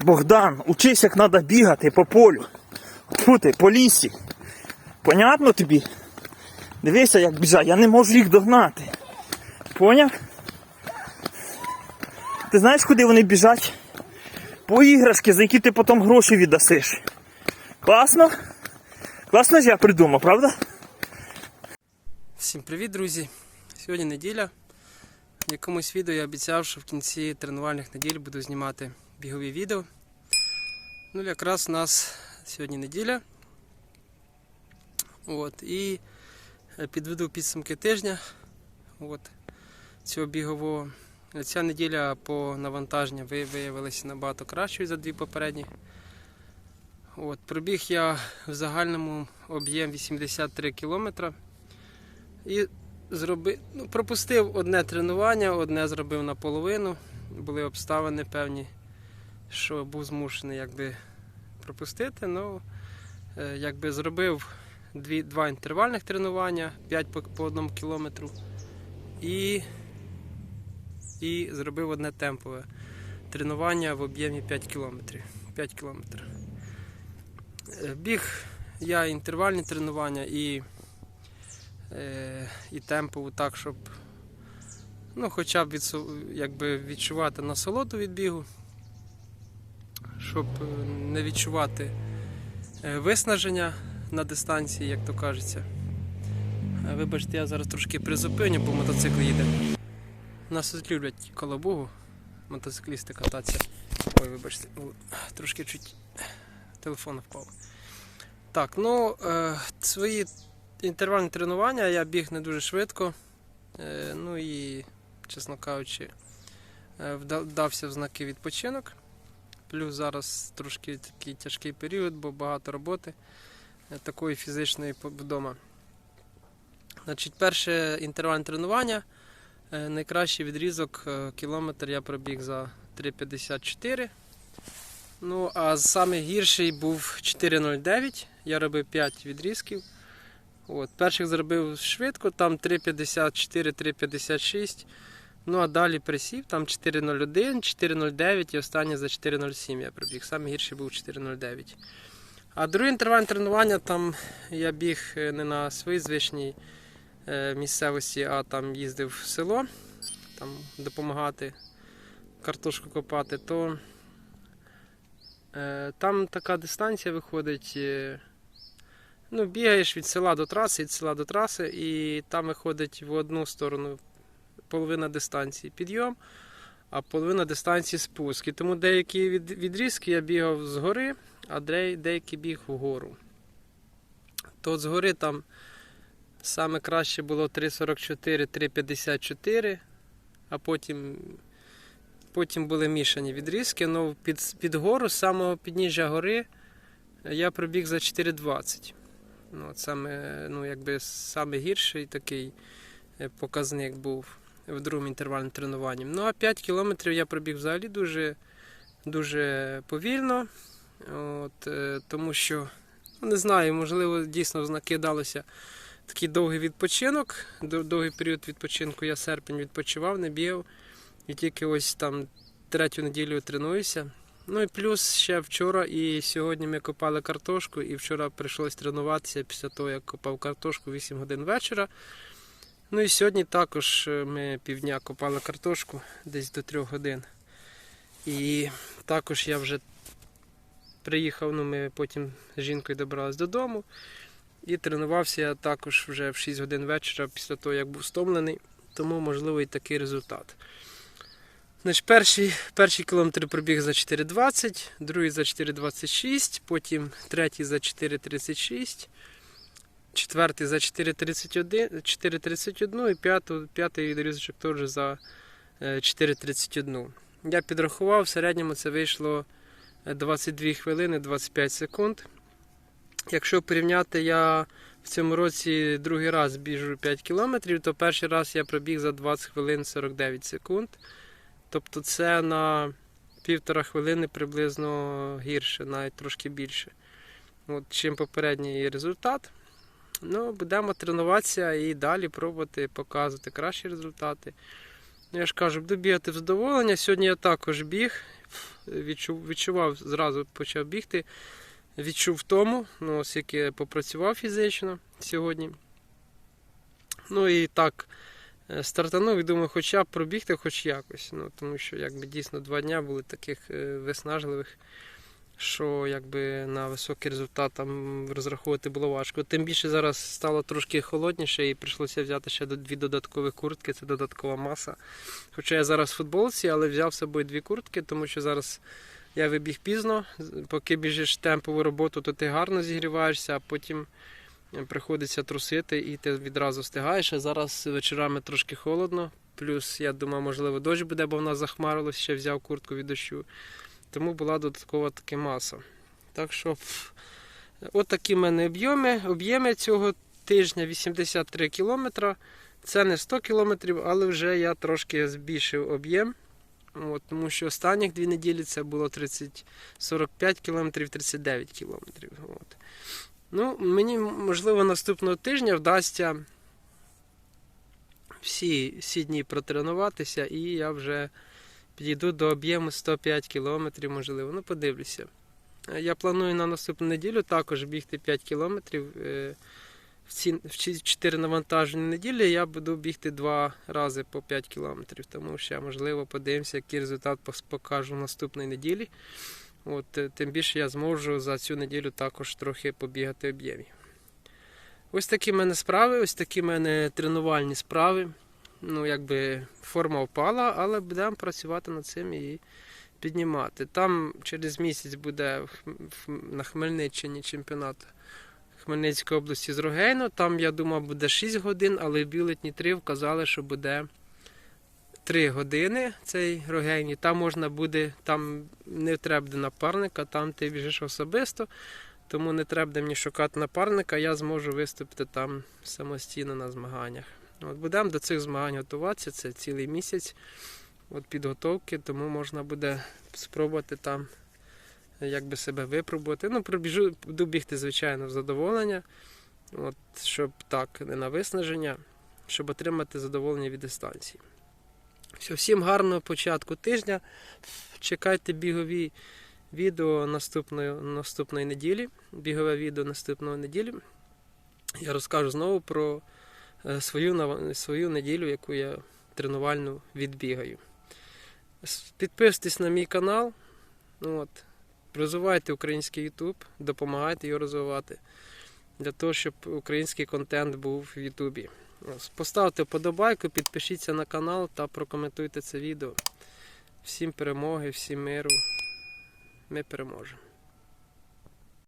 Богдан, учись, як треба бігати по полю. Фу ти, по лісі. Понятно тобі? Дивися, як біжать, я не можу їх догнати. Поняв? Ти знаєш, куди вони біжать? По іграшки, за які ти потім гроші віддасиш. Класно? Класно ж я придумав, правда? Всім привіт, друзі! Сьогодні неділя. В якомусь відео я обіцяв, що в кінці тренувальних неділь буду знімати бігові відео. Ну, якраз у нас сьогодні неділя. От, і е, підведу підсумки тижня от, цього бігового. Ця неділя по навантаженню виявилася набагато кращою за дві попередні. От, пробіг я в загальному об'єм 83 кілометра. І зроби... ну, пропустив одне тренування, одне зробив наполовину. Були обставини певні, що був змушений якби пропустити. Ну, е, якби зробив дві, два інтервальних тренування, 5 по, по одному кілометру. І, і зробив одне темпове тренування в об'ємі 5 кілометрів. 5 кілометрів. Е, Біг я інтервальні тренування і е, і темпову так, щоб ну, хоча б відсу- якби відчувати насолоду від бігу, щоб е, не відчувати е, виснаження на дистанції, як то кажеться. Е, Вибачте, я зараз трошки призупиню, бо мотоцикл їде. Нас тут люблять коло Богу, мотоциклісти кататися. Ой, вибачте, трошки чуть телефон впав. Так, ну е, свої інтервальні тренування я біг не дуже швидко. Е, ну і, чесно кажучи, вда- вдався в знаки відпочинок. Плюс зараз трошки такий тяжкий період, бо багато роботи е, такої фізичної вдома. Значить, перше інтервальне тренування. е, Найкращий відрізок е, кілометр я пробіг за 3,54. Ну, а самий гірший був 4,09. Я робив 5 відрізків. От, перших зробив швидко, там 3,54, 3,56. Ну а далі присів, там 4,01, 4,09 і останнє за 4,07 я пробіг. Саме гірший був 4,09. А друге інтервальне тренування там я біг е, не на своїй звичній е, місцевості, а там їздив в село там допомагати картошку копати, то е, там така дистанція виходить. Ну, бігаєш від села до траси, від села до траси, і там виходить в одну сторону половина дистанції підйом, а половина дистанції спуск. І тому деякі відрізки я бігав згори, а де- деякі біг вгору. То згори там саме краще було 3,44, 3,54, а потім, потім були мішані відрізки. Ну, під, під гору, з самого підніжжя гори, я пробіг за 4,20. Ну, от саме, ну, якби саме гірший такий е, показник був в другому інтервальному тренуванні. Ну, а 5 кілометрів я пробіг взагалі дуже, дуже повільно. От, е, тому що, ну, не знаю, можливо, дійсно накидалося такий довгий відпочинок. Довгий період відпочинку я серпень відпочивав, не бігав. І тільки ось там третю неділю тренуюся. Ну і плюс ще вчора і сьогодні ми копали картошку, і вчора прийшлось тренуватися після того, як копав картошку 8 годин вечора. Ну і сьогодні також е, ми півдня копали картошку десь до 3 годин. І також я вже приїхав, ну ми потім з жінкою добрались додому. І тренувався я також вже в 6 годин вечора після того, як був стомлений. Тому можливо і такий результат. Значить, перший, перший кілометр пробіг за 4,20, другий за 4,26, потім третій за 4,36, четвертий за 4,31, 4,31 і п'ятий, п'ятий теж за е, 4,31. Я підрахував, в середньому це вийшло е, 22 хвилини 25 секунд. Якщо порівняти, я в цьому році другий раз біжу 5 кілометрів, то перший раз я пробіг за 20 хвилин 49 секунд. Тобто це на півтора хвилини приблизно гірше, навіть трошки більше. От, чим попередній результат. Ну, будемо тренуватися і далі пробувати показувати кращі результати. Ну, я ж кажу, буду бігати в задоволення. Сьогодні я також біг. відчув, відчував, зразу почав бігти, відчув втому, ну, оскільки я попрацював фізично сьогодні. Ну і так, е, стартанув і думаю, хоча б пробігти хоч якось. Ну, тому що якби дійсно два дня були таких е, виснажливих, що якби на високий результат там розраховувати було важко. Тим більше зараз стало трошки холодніше і прийшлося взяти ще дві додаткові куртки, це додаткова маса. Хоча я зараз в футболці, але взяв з собою дві куртки, тому що зараз я вибіг пізно. Поки біжиш темпову роботу, то ти гарно зігріваєшся, а потім е, приходиться трусити і ти відразу встигаєш. А зараз вечорами трошки холодно. Плюс я думав, можливо, дощ буде, бо в нас захмарилось, ще взяв куртку від дощу. Тому була додаткова така маса. Так що, от такі в мене об'єми. Об'єми цього тижня 83 кілометра. Це не 100 кілометрів, але вже я трошки збільшив об'єм. От, тому що останніх дві неділі це було 30, 45 кілометрів, 39 кілометрів. От. Ну, мені, можливо, наступного тижня вдасться всі, всі дні протренуватися, і я вже підійду до об'єму 105 кілометрів, можливо. Ну, подивлюся. Е, Я планую на наступну неділю також бігти 5 кілометрів. Е, В ці в 4 навантажені неділі я буду бігти два рази по 5 кілометрів. Тому ще, можливо, подивимося, який результат покажу наступної неділі. От, е, тим більше я зможу за цю неділю також трохи побігати об'ємів. Ось такі в мене справи, ось такі в мене тренувальні справи. Ну, якби форма впала, але будемо працювати над цим і піднімати. Там через місяць буде на Хмельниччині чемпіонат Хмельницької області з Рогейно. Там, я думав, буде 6 годин, але в бюлетні 3 вказали, що буде 3 години цей Рогейні. Там можна буде, там не треба буде напарника, там ти біжиш особисто. Тому не треба мені шукати напарника, я зможу виступити там самостійно на змаганнях. От будемо до цих змагань готуватися, це цілий місяць от підготовки, тому можна буде спробувати там якби себе випробувати. Ну, пробіжу, буду бігти, звичайно, задоволення, от, щоб так, не на виснаження, щоб отримати задоволення від дистанції. Все, всім гарного початку тижня. Чекайте бігові відео наступної, наступної неділі. Бігове відео наступної неділі. Я розкажу знову про свою, свою неділю, яку я тренувальну відбігаю. Підписуйтесь на мій канал. От. Розвивайте український YouTube, допомагайте його розвивати. Для того, щоб український контент був в Ютубі. Поставте вподобайку, підпишіться на канал та прокоментуйте це відео. Всім перемоги, всім миру. Ми переможемо.